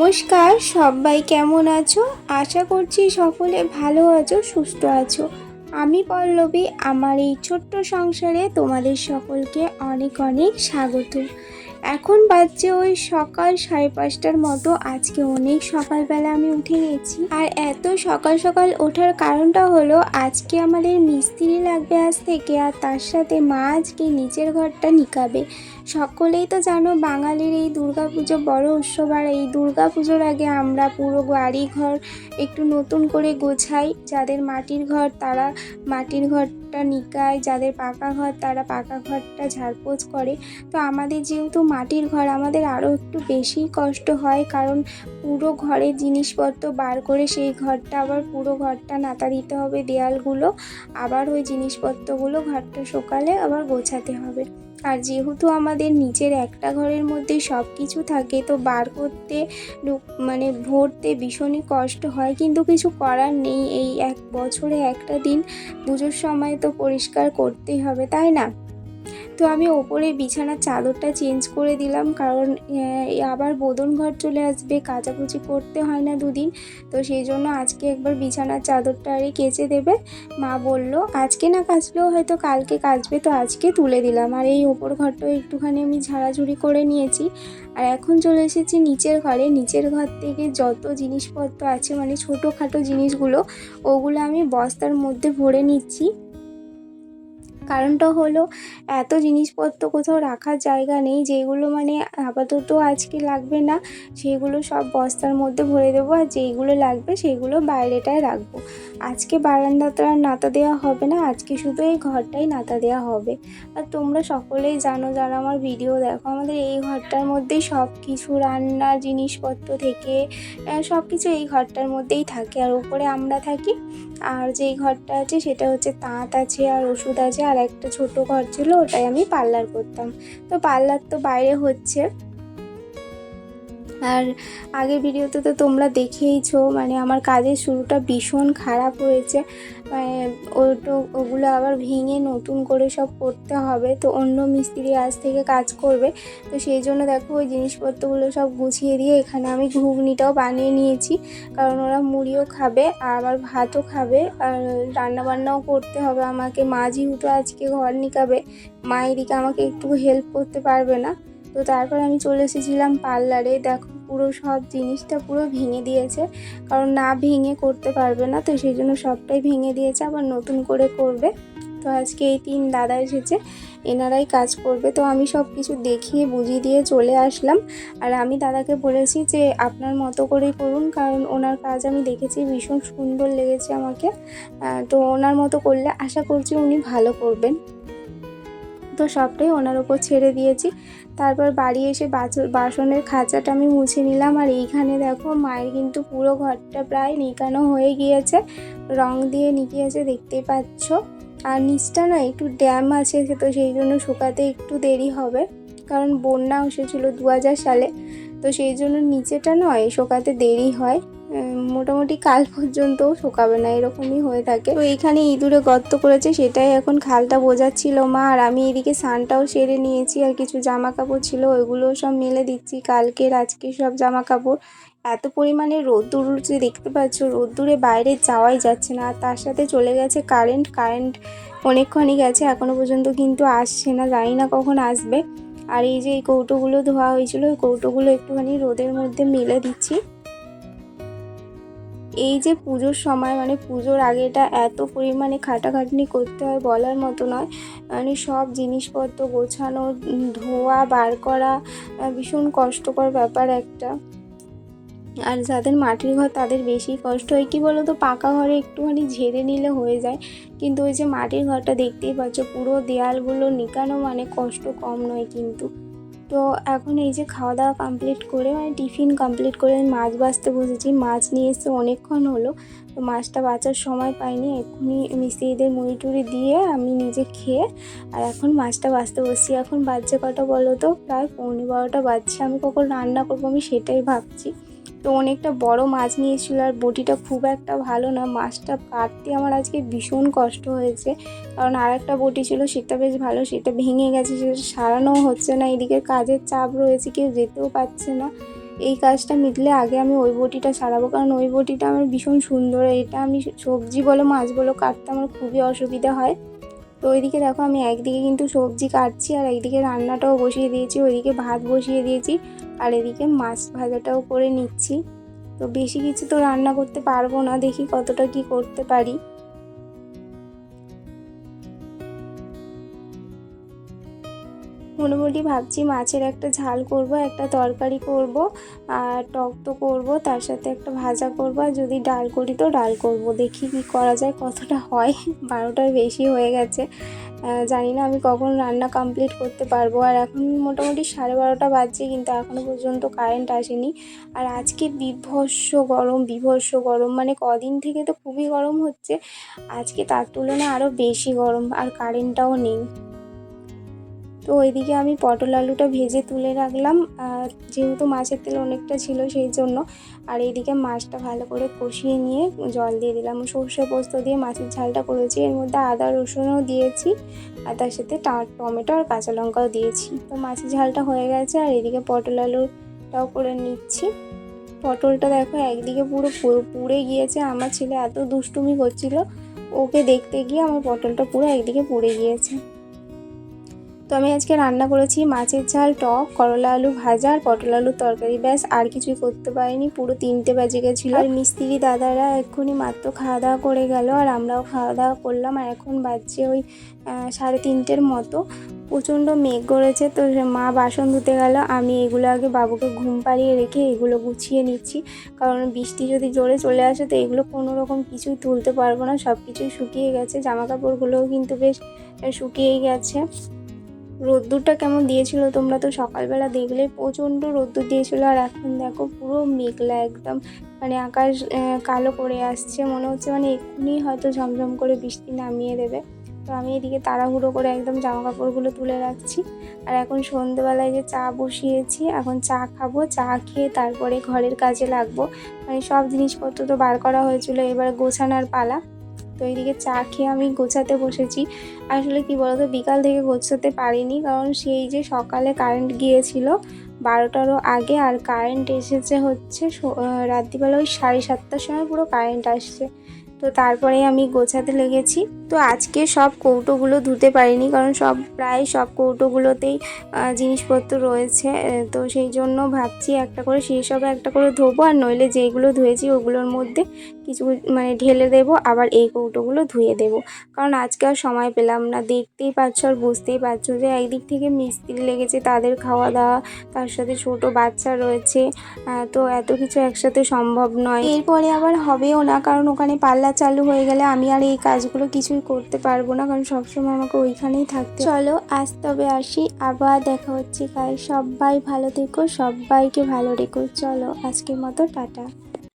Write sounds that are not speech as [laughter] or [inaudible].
নমস্কার, সবাই কেমন আছো? আশা করছি সকলে ভালো আছো, সুস্থ আছো। আমি পল্লবী, আমার এই ছোট্ট সংসারে তোমাদের সকলকে অনেক অনেক স্বাগত। এখন বাজছে ওই সকাল সাড়ে পাঁচটার মতো। আজকে অনেক সকালবেলা আমি উঠে গেছি। আর এত সকাল সকাল ওঠার কারণটা হলো, আজকে আমাদের মিস্ত্রি লাগবে আজ থেকে আর তার সাথে মা আজকে নিচের ঘরটা নিকাবে। সকলেই তো জানো বাঙালির এই দুর্গাপুজো বড় উৎসব আর এই দুর্গাপুজোর আগে আমরা পুরো বাড়ি ঘর একটু নতুন করে গোছাই। যাদের মাটির ঘর তারা মাটির ঘরটা নিকায়, যাদের পাকা ঘর তারা পাকা ঘরটা ঝাড়পোছ করে। তো আমাদের যেহেতু মাটির ঘর আমাদের আরও একটু বেশি কষ্ট হয়, কারণ পুরো ঘরের জিনিসপত্র বার করে সেই ঘরটা, আবার পুরো ঘরটা নাতা দিতে হবে দেয়ালগুলো, আবার ওই জিনিসপত্রগুলো ঘরটা সকালে আবার গোছাতে হবে। আর যেহেতু আমাদের নিচের একটা ঘরের মধ্যে সব কিছু থাকে, তো বার করতে মানে ভরতে ভীষণই কষ্ট হয়, কিন্তু কিছু করার নেই। এই এক বছরে একটা দিন পুজোর সময় তো পরিষ্কার করতেই হবে, তাই না? তো আমি ওপরে বিছানার চাদরটা চেঞ্জ করে দিলাম কারণ আবার বোদন ঘর চলে আসবে, কাচাকুচি করতে হয় না দুদিন। তো সেই জন্য আজকে একবার বিছানার চাদরটা আরে কেচে দেবে। মা বলল, আজকে না কাচলেও হয়তো কালকে কাচবে। তো আজকে তুলে দিলাম। আর এই ওপর ঘরটাও একটুখানি আমি ঝাড়াঝুড়ি করে নিয়েছি। আর এখন চলে এসেছি নিচের ঘরে। নিচের ঘর থেকে যত জিনিসপত্র আছে মানে ছোটোখাটো জিনিসগুলো, ওগুলো আমি বস্তার মধ্যে ভরে নিচ্ছি। কারণটা হলো এত জিনিসপত্র কোথাও রাখার জায়গা নেই, যেগুলো মানে আপাতত আজকে লাগবে না, সেগুলো সব বস্তার মধ্যে ভরে দেবো আর যেইগুলো লাগবে সেগুলো বাইরেটায় রাখব। আজকে বারান্দাটা নাতা দেওয়া হবে না, আজকে শুধু এই ঘরটাই নাতা দেওয়া হবে। আর তোমরা সকলেই জানো যারা আমার ভিডিও দেখো, আমাদের এই ঘরটার মধ্যেই সব কিছু রান্নার জিনিসপত্র থেকে সব কিছু এই ঘরটার মধ্যেই থাকে। আর উপরে আমরা থাকি আর যেই ঘরটা আছে সেটা হচ্ছে তাঁত আছে আর ওষুধ আছে আর একটা ছোট ঘর ছিল, ওটাই আমি পার্লার করতাম। তো পার্লার তো বাইরে হচ্ছে। আর আগের ভিডিওতে তো তোমরা দেখেইছো মানে আমার কাজের শুরুটা ভীষণ খারাপ হয়েছে। মানে ওটো, ওগুলো আবার ভেঙে নতুন করে সব করতে হবে। তো অন্য মিস্ত্রি আজ থেকে কাজ করবে। তো সেই জন্য দেখো ওই জিনিসপত্রগুলো সব গুছিয়ে দিয়ে এখানে আমি ঘুগনিটাও বানিয়ে নিয়েছি। কারণ ওরা মুড়িও খাবে, আবার ভাতও খাবে, আর রান্না বান্নাও করতে হবে আমাকে। মা যেহেতু আজকে ঘর নিকাবে, মা এদিকে আমাকে একটু হেল্প করতে পারবে না। তো তারপর আমি চলে এসেছিলাম পার্লারে। দেখো পুরো সব জিনিসটা পুরো ভেঙে দিয়েছে। কারণ না ভেঙে করতে পারবে না, তো সেই জন্য সবটাই ভেঙে দিয়েছে, আবার নতুন করে করবে। তো আজকে এই তিন দাদা এসেছে, এনারাই কাজ করবে। তো আমি সব কিছু দেখিয়ে, বুঝিয়ে দিয়ে চলে আসলাম। আর আমি দাদাকে বলেছি যে, আপনার মতো করেই করুন, কারণ ওনার কাজ আমি দেখেছি, ভীষণ সুন্দর লেগেছে আমাকে। তো ওনার মতো করলে আশা করছি উনি ভালো করবেন। তো সবটাই ওনার ওপর ছেড়ে দিয়েছি। তারপর বাড়ি এসে বাসনের খাঁচাটা আমি মুছে নিলাম। আর এইখানে দেখো মায়ের কিন্তু পুরো ঘরটা প্রায় নিকানো হয়ে গিয়েছে। রং দিয়ে নিকিয়েছে দেখতেই পাচ্ছ। আর নিচটা না একটু ড্যাম আছে, তো সেই জন্য শুকাতে একটু দেরি হবে। কারণ বন্যা এসেছিল দু হাজার সালে। তো সেই জন্য নিচেটা নয়, শোকাতে দেরি হয়। মোটামুটি কাল পর্যন্তও শোকাবে না, এরকমই হয়ে থাকে। তো এইখানে ইঁদুরে গর্ত করেছে, সেটাই এখন খালটা বোঝাচ্ছিল মা। আর আমি এদিকে সানটাও সেরে নিয়েছি, আর কিছু জামা কাপড় ছিল, ওইগুলোও সব মেলে দিচ্ছি। কালকের, আজকে সব জামা কাপড় এত পরিমাণে রোদ্দুর উঠছে, দেখতে পাচ্ছ? রোদ্দুরে বাইরে যাওয়াই যাচ্ছে না। আর তার সাথে চলে গেছে কারেন্ট। কারেন্ট অনেকক্ষণই গেছে এখনও পর্যন্ত কিন্তু আসছে না, জানি না কখন আসবে। আর এই যে এই কৌটোগুলো ধোয়া হয়েছিল, ওই কৌটোগুলো একটুখানি রোদের মধ্যে মেলে দিচ্ছি। এই যে পুজোর সময় মানে পুজোর আগেটা এত পরিমাণে খাটাখাটনি করতে হয় বলার মতো নয়। মানে সব জিনিসপত্র গোছানো, ধোয়া, বার করা ভীষণ কষ্টকর ব্যাপার একটা। আর যাদের মাটির ঘর তাদের বেশি কষ্ট হয়, কি বলো তো পাকা ঘরে একটুখানি ঝেড়ে নিলে হয়ে যায়। কিন্তু ওই যে মাটির ঘরটা দেখতেই পাচ্ছ, পুরো দেয়ালগুলো নিকানো মানে কষ্ট কম নয় কিন্তু। তো এখন এই যে খাওয়া দাওয়া কমপ্লিট করে মানে টিফিন কমপ্লিট করে আমি মাছ বাছতে বসেছি। মাছ নিয়ে এসে অনেকক্ষণ হলো, তো মাছটা বাঁচার সময় পাইনি। এক্ষুনি মিস্ত্রিদের মুড়ি টুড়ি দিয়ে আমি নিজে খেয়ে আর এখন মাছটা বাঁচতে বসছি। এখন বাচ্চা কটা বলো তো? প্রায় পৌনে বারোটা বাজছে। আমি কখন রান্না করব আমি সেটাই ভাবছি। তো অনেকটা বড় মাছ নিয়েছিল আর বটিটা খুব একটা ভালো না। মাছটা কাটতে আমার আজকে ভীষণ কষ্ট হয়েছে। কারণ আর একটা বটি ছিল, সেটা বেশ ভালো, সেটা ভেঙে গেছে, সেটা সারানোও হচ্ছে না। এদিকে কাজের চাপ রয়েছে, কেউ যেতেও পারছে না। এই কাজটা মিটলে আগে আমি ওই বটিটা সারাবো, কারণ ওই বটিটা আমার ভীষণ সুন্দর। এটা আমি সবজি বলো, মাছ বলো, কাটতে আমার খুবই অসুবিধা হয়। তো ওইদিকে দেখো আমি একদিকে কিন্তু সবজি কাটছি আর একদিকে রান্নাটাও বসিয়ে দিয়েছি, ওইদিকে ভাত বসিয়ে দিয়েছি আর এদিকে মাছ ভাজাটাও করে নিচ্ছি। তো বেশি কিছু তো রান্না করতে পারব না, দেখি কতটা কি করতে পারি। মোটামুটি ভাবছি মাছের একটা ঝাল করব, একটা তরকারি করব, আর টক তো করব, তার সাথে একটা ভাজা করব, আর যদি ডাল করি তো ডাল করব। দেখি কি করা যায়, কতটা হয়? [laughs] বারোটার বেশি হয়ে গেছে। জানি না আমি কখন রান্না কমপ্লিট করতে পারব। আর এখন মোটামুটি সাড়ে বারোটা বাজছে, কিন্তু এখনও পর্যন্ত কারেন্ট আসেনি। আর আজকে বিভৎস গরম বিভৎস গরম। মানে কদিন থেকে তো খুবই গরম হচ্ছে। আজকে তার তুলনায় আরও বেশি গরম, আর কারেন্টটাও নেই। তো ওইদিকে আমি পটল আলুটা ভেজে তুলে রাখলাম, আর যেহেতু মাছের তেল অনেকটা ছিল সেই জন্য, আর এইদিকে মাছটা ভালো করে কষিয়ে নিয়ে জল দিয়ে দিলাম। সর্ষে পোস্ত দিয়ে মাছের ঝালটা করেছি, এর মধ্যে আদা রসুনও দিয়েছি, আর তার সাথে টমেটো আর কাঁচা লঙ্কাও দিয়েছি। তো মাছের ঝালটা হয়ে গেছে, আর এদিকে পটল আলুটাও করে নিচ্ছি। পটলটা দেখো একদিকে পুরো পুড়ে গিয়েছে, আমার ছেলে এত দুষ্টুমি করছিল, ওকে দেখতে গিয়ে আমার পটলটা পুরো একদিকে পুড়ে গিয়েছে। তো আমি আজকে রান্না করেছি মাছের ঝাল টক করলা আলু ভাজা আর পটল আলুর তরকারি। ব্যাস আর কিছুই করতে পারিনি পুরো তিনটে বাজে গেছিল। আর মিস্ত্রি দাদারা এক্ষুনি মাত্র খাওয়া দাওয়া করে গেল আর আমরাও খাওয়া দাওয়া করলাম। আর এখন বাজছে ওই সাড়ে তিনটের মতো। প্রচণ্ড মেঘ করেছে তো মা বাসন ধুতে গেল। আমি এগুলো আগে বাবুকে ঘুম পাড়িয়ে রেখে এগুলো গুছিয়ে নিচ্ছি। কারণ বৃষ্টি যদি জোরে চলে আসে তো এগুলো কোনো রকম কিছুই তুলতে পারব না। সব কিছুই শুকিয়ে গেছে জামা কাপড়গুলোও কিন্তু বেশ আহ, শুকিয়েই গেছে। রোদ্দুরটা কেমন দিয়েছিল তোমরা তো সকালবেলা দেখলে, প্রচণ্ড রোদ্দুর দিয়েছিল। আর এখন দেখো পুরো মেঘলা একদম। মানে আকাশ কালো করে আসছে। মনে হচ্ছে মানে এক্ষুনি হয়তো ঝমঝম করে বৃষ্টি নামিয়ে দেবে। তো আমি এদিকে তাড়াহুড়ো করে একদম জামা কাপড়গুলো তুলে রাখছি। আর এখন সন্ধেবেলায় যে চা বসিয়েছি, এখন চা খাব, চা খেয়ে তারপরে ঘরের কাজে লাগবো। মানে সব জিনিসপত্র তো বার করা হয়েছিল। এবার গোছানোর পালা। তো এইদিকে চা খেয়ে আমি গোছাতে বসেছি। আসলে কি বলতো, বিকাল থেকে গোছাতে পারিনি কারণ সেই যে সকালে কারেন্ট গিয়েছিল বারোটারও আগে আর কারেন্ট এসেছে হচ্ছে রাত্রিবেলা ওই সাড়ে সাতটার সময় পুরো কারেন্ট আসছে। তো তারপরে আমি গোছাতে লেগেছি। তো আজকে সব কৌটোগুলো ধুতে পারিনি কারণ সব, প্রায় সব কৌটোগুলোতেই জিনিসপত্র রয়েছে। তো সেই জন্য ভাবছি একটা করে, সেই সব একটা করে ধোবো আর নইলে যেইগুলো ধুয়েছি ওগুলোর মধ্যে কিছু মানে ঢেলে দেবো, আবার এই কৌটোগুলো ধুয়ে দেবো। কারণ আজকে আর সময় পেলাম না, দেখতেই পাচ্ছ আর বুঝতেই পারছ যে একদিক থেকে মিস্ত্রি লেগেছে, তাদের খাওয়া দাওয়া তার সাথে ছোট বাচ্চা রয়েছে তো এত কিছু একসাথে সম্ভব নয়। এরপরে আবার হবেও না, কারণ ওখানে পাল্লা চালু হয়ে গেলে আমি আর এই কাজগুলো কিছুই করতে পারব না, কারণ সবসময় আমাকে ওইখানেই থাকতে চলো, আজ তবে আসি, আবার দেখা হচ্ছে, কাল সবাই ভালো থেকো, সবাইকে ভালো রেখো। চলো, আজকের মতো টাটা।